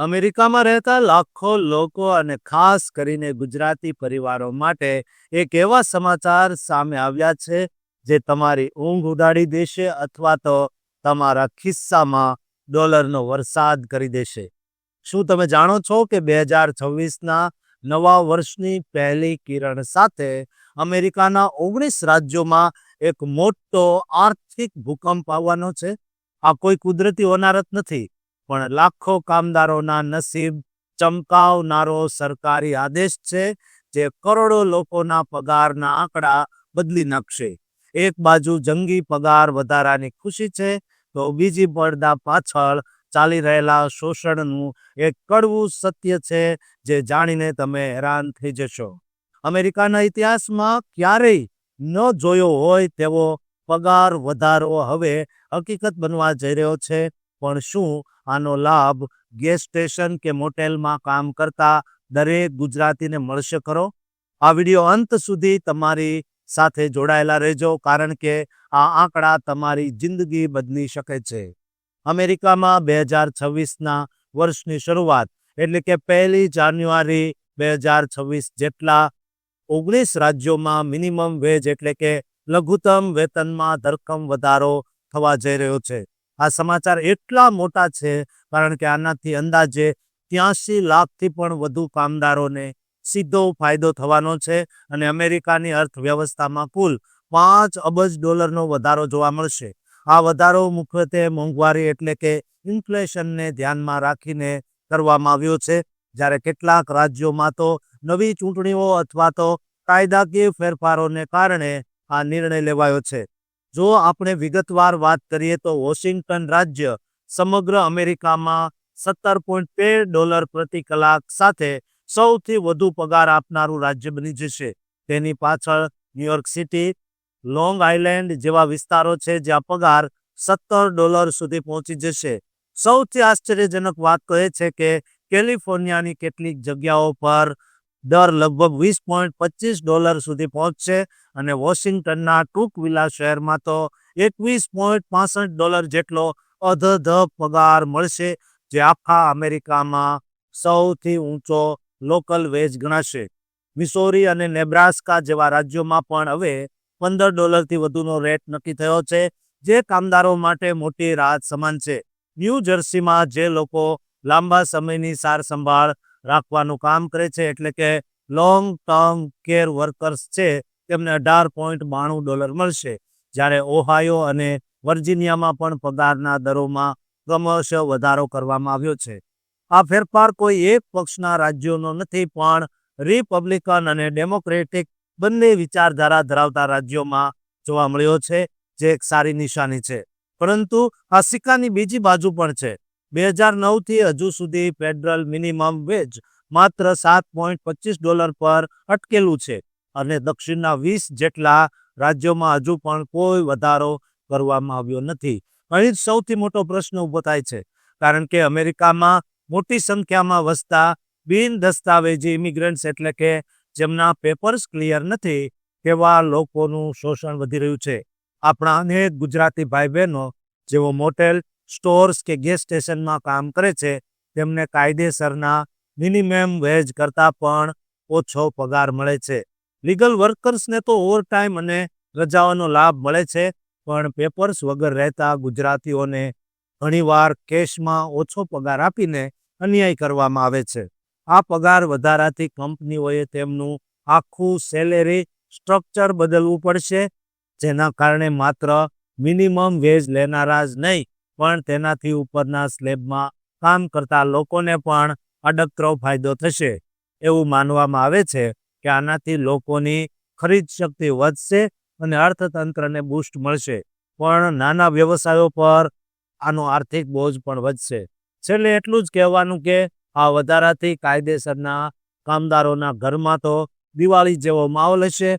અમેરિકામાં રહેતા લાખો લોકો અને ખાસ કરીને ગુજરાતી પરિવારો માટે એક એવા સમાચાર સામે આવ્યા છે જે તમારી ઊંઘ ઉડાડી દેશે અથવા તો તમારા ખિસ્સામાં ડોલરનો વરસાદ કરી દેશે. શું તમે જાણો છો કે બે હજાર છવ્વીસના નવા વર્ષની પહેલી કિરણ સાથે અમેરિકાના ઓગણીસ રાજ્યોમાં એક મોટો આર્થિક ભૂકંપ આવવાનો છે? આ કોઈ કુદરતી હોનારત નથી. પણ લાખો કામદારોના નસીબ ચમકાવનારો સરકારી આદેશ છે જે કરોડો લોકોના પગારના આંકડા બદલી નાખશે. એક બાજુ જંગી પગાર વધારાની ખુશી છે, તો બીજી પડદા પાછળ ચાલી રહેલા શોષણનું એક કડવું સત્ય છે જે જાણીને તમે હેરાન થઈ જશો. અમેરિકાના ઇતિહાસમાં ક્યારેય ન જોયો હોય તેવો પગાર વધારો હવે હકીકત બનવા જઈ રહ્યો છે, પણ શું આનો લાભ ગેસ સ્ટેશન કે મોટેલમાં કામ કરતા દરેક ગુજરાતીને મળશે ખરો? આ વિડિયો અંત સુધી તમારી સાથે જોડાયેલા રહેજો કારણ કે આ આંકડા તમારી જિંદગી બદલી શકે છે. અમેરિકામાં બે હજાર છવ્વીસના વર્ષની શરૂઆત એટલે કે પહેલી જાન્યુઆરી બે હજાર છવ્વીસ જેટલા ઓગણીસ રાજ્યોમાં મિનિમમ વેજ એટલે કે લઘુત્તમ વેતનમાં ધરખમ વધારો થવા જઈ રહ્યો છે. આ સમાચાર એટલા મોટા છે, કારણ કે આનાથી અંદાજે ત્યાંસી લાખથી પણ વધુ કામદારોને સીધો ફાયદો થવાનો છે અને અમેરિકાની અર્થવ્યવસ્થામાં કુલ પાંચ અબજ ડોલરનો વધારો જોવા મળશે. આ વધારો મુખ્યત્વે મોંઘવારી એટલે કે ઇન્ફ્લેશનને ધ્યાનમાં રાખીને કરવામાં આવ્યો છે. જ્યારે કેટલાક રાજ્યોમાં તો નવી ચૂંટણીઓ અથવા તો કાયદાકીય ફેરફારોને કારણે આ નિર્ણય લેવાયો છે. જો આપણે વિગતવાર વાત કરીએ તો વોશિંગ્ટન રાજ્ય સમગ્ર અમેરિકામાં સત્તર પોઈન્ટ બે ડોલર પ્રતિ કલાક સાથે સૌથી વધુ પગાર આપનારું રાજ્ય બની જશે. તેની પાછળ ન્યુયોર્ક સિટી, લોંગ આઇલેન્ડ જેવા વિસ્તારો છે જ્યાં પગાર સત્તર ડોલર સુધી પહોંચી જશે. સૌથી આશ્ચર્યજનક વાત એ છે કે કેલિફોર્નિયાની કેટલીક જગ્યાઓ પર દર લગભગ વીસ પોઈન્ટ પચીસ ડોલર સુધી પહોંચશે અને વોશિંગ્ટનના ટૂંક વિલા શહેરમાં તો એકવીસ પોઈન્ટ પાસઠ ડોલર જેટલો અધધ પગાર મળશે, જે આખા અમેરિકામાં સૌથી ઊંચો લોકલ વેજ ગણાશે. મિસોરી અને નેબ્રાસ્કા જેવા રાજ્યોમાં પણ હવે પંદર ડોલરથી વધુનો રેટ નક્કી થયો છે, જે કામદારો માટે મોટી રાહત સમાન છે. ન્યૂ જર્સીમાં જે લોકો લાંબા સમયની સાર સંભાળ રાખવાનું કામ કરે છે એટલે કે લોંગ ટર્મ કેર વર્કર્સ છે, તેમને અઢાર પોઈન્ટ બાણું ડોલર મળશે. જ્યારે ઓહાયો અને વર્જિનિયામાં પણ પગારના દરોમાં ક્રમશઃ વધારો કરવામાં આવ્યો છે. આ ફેરફાર કોઈ એક પક્ષના રાજ્યોનો નથી, પણ રિપબ્લિકન અને ડેમોક્રેટિક બંને વિચારધારા ધરાવતા રાજ્યોમાં જોવા મળ્યો છે, જે એક સારી નિશાની છે. પરંતુ આ સિક્કાની બીજી બાજુ પણ છે. બે હજાર નવથી હજુ સુધી ફેડરલ મિનિમમ વેજ માત્ર સાત પોઈન્ટ પચીસ ડોલર પર અટકેલું છે અને દક્ષિણના વીસ જેટલા રાજ્યોમાં હજુ પણ કોઈ વધારો કરવામાં આવ્યો નથી. અહીં જ સૌથી મોટો પ્રશ્ન ઊભો થાય છે, કારણ કે અમેરિકામાં મોટી સંખ્યામાં વસતા બિન દસ્તાવેજી ઇમિગ્રન્ટ્સ એટલે કે જેમના પેપર્સ ક્લિયર નથી તેવા લોકોનું શોષણ વધી રહ્યું છે. આપણા અનેક ગુજરાતી ભાઈ બહેનો જેઓ મોટેલ સ્ટોર્સ કે ગેસ સ્ટેશનમાં કામ કરે છે, તેમને કાયદેસરના મિનિમમ વેજ કરતાં પણ ઓછો પગાર મળે છે. લીગલ વર્કર્સને તો ઓવરટાઈમ અને રજાઓનો લાભ મળે છે, પણ પેપર્સ વગર રહેતા ગુજરાતીઓને ઘણીવાર કેશમાં ઓછો પગાર આપીને અન્યાય કરવામાં આવે છે. આ પગાર વધારાથી કંપનીઓએ તેમનું આખું સેલેરી સ્ટ્રક્ચર બદલવું પડશે, જેના કારણે માત્ર મિનિમમ વેજ લેનારા જ નહીં પણ તેનાથી ઉપરના સ્લેબમાં કામ કરતા લોકોને પણ અડકતરો ફાયદો થશે. એવું માનવામાં આવે છે કે આનાથી લોકોની ખરીદ શક્તિ વધશે અને અર્થતંત્રને બૂસ્ટ મળશે. પણ નાના વ્યવસાયો પર આનો આર્થિક બોજ પણ વધશે. છેલ્લે એટલું જ કહેવાનું કે આ વધારાથી કાયદેસરના કામદારોના ઘરમાં તો દિવાળી જેવો માહોલ હશે,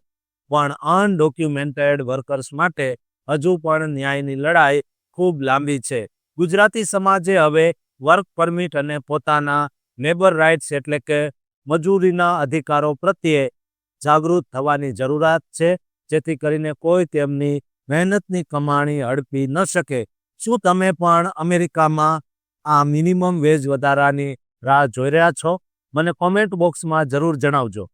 પણ અનડોક્યુમેન્ટેડ વર્કર્સ માટે હજુ પણ ન્યાયની લડાઈ ખૂબ લાંબી છે. ગુજરાતી સમાજે હવે વર્ક પરમિટ અને પોતાના લેબર રાઇટ્સ એટલે કે મજૂરીના અધિકારો પ્રત્યે જાગૃત થવાની જરૂરિયાત છે, જેથી કરીને કોઈ તેમની મહેનતની કમાણી હડપી ન શકે. શું તમે પણ અમેરિકામાં આ મિનિમમ વેજ વધારાની રાહ જોઈ રહ્યા છો? મને કોમેન્ટ બોક્સમાં જરૂર જણાવજો.